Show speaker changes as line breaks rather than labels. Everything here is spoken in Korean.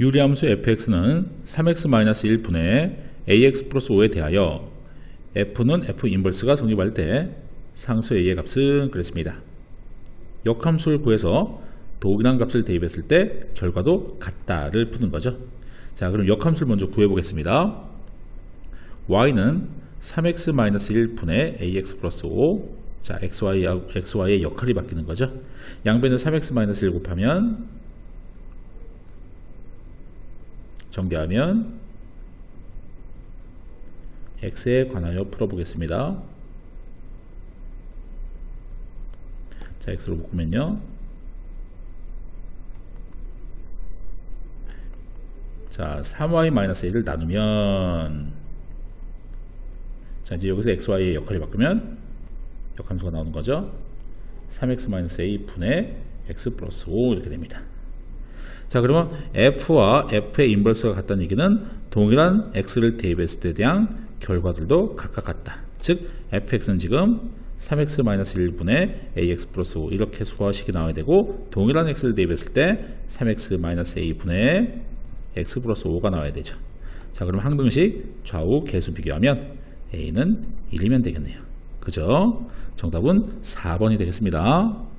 유리함수 fx는 3x-1분의 ax 플러스 5에 대하여 f는 f 인버스가 성립할 때 상수 a의 값은 그랬습니다. 역함수를 구해서 동일한 값을 대입했을 때 결과도 같다를 푸는 거죠. 자, 그럼 역함수를 먼저 구해보겠습니다. y는 3x-1분의 ax 플러스 5 자, xy, xy의 역할이 바뀌는 거죠. 양변을 3x-1 곱하면 정리하면 x에 관하여 풀어보겠습니다. 자, x로 묶으면요. 자, 3y-a를 나누면 자, 이제 여기서 xy의 역할이 바꾸면 역함수가 나오는 거죠. 3x-a 분의 x 플러스 5 이렇게 됩니다. 자, 그러면 f와 f의 인버스가 같다는 얘기는 동일한 x를 대입했을 때에 대한 결과들도 각각 같다. 즉, fx는 지금 3x-1분의 ax 플러스 5 이렇게 수화식이 나와야 되고 동일한 x를 대입했을 때 3x-a분의 x 플러스 5가 나와야 되죠. 자, 그럼 항등식 좌우 개수 비교하면 a는 1이면 되겠네요. 그죠? 정답은 4번이 되겠습니다.